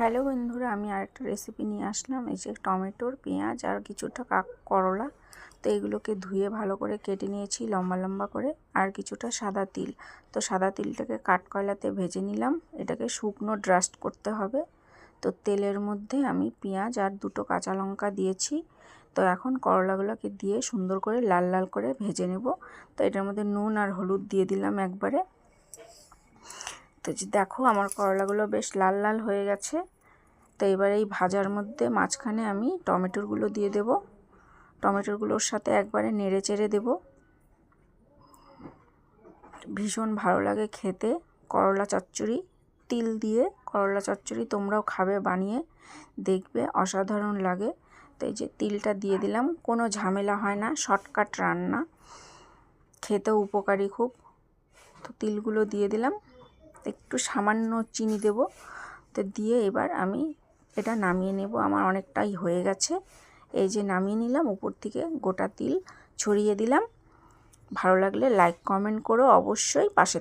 Hello বন্ধুরা, আমি আরেকটা রেসিপি নিয়ে আসলাম। এই যে টমেটোর পেঁয়াজ আর কিছুটা করলা। তো এগুলোকে ধুয়ে ভালো করে কেটে নিয়েছি লম্বা লম্বা করে, আর কিছুটা সাদা তিল। তো সাদা তিলটাকে কাঠকয়লাতে ভেজে নিলাম। এটাকে শুকনো ড্রাস্ট করতে হবে। তো তেলের মধ্যে আমি পেঁয়াজ আর দুটো কাঁচা লঙ্কা দিয়েছি। তো এখন করলাগুলোকে দিয়ে সুন্দর করে লাল লাল করে ভেজে নেব। তো এটার মধ্যে নুন আর হলুদ দিয়ে দিলাম একবারে। তো যে দেখো, আমার করলাগুলো বেশ লাল লাল হয়ে গেছে। তো এবার এই ভাজার মধ্যে মাঝখানে আমি টমেটোরগুলো দিয়ে দেব। টমেটোরগুলোর সাথে একবারে নেড়ে চেড়ে দেব। ভীষণ ভালো লাগে খেতে। করলা চচ্চড়ি, তিল দিয়ে করলা চচ্চড়ি তোমরাও খাবে বানিয়ে, দেখবে অসাধারণ লাগে। তো এই যে তিলটা দিয়ে দিলাম, কোনো ঝামেলা হয় না, শর্টকাট রান্না। খেতেও উপকারী খুব। তো তিলগুলো দিয়ে দিলাম। একটু সামান্য চিনি দেব। তো দিয়ে এবার আমি এটা নামিয়ে নেব। আমার অনেকটাই হয়ে গেছে। এই যে নামিয়ে নিলাম, উপর থেকে গোটা তিল ছড়িয়ে দিলাম। ভালো লাগলে লাইক কমেন্ট করো। অবশ্যই পাশে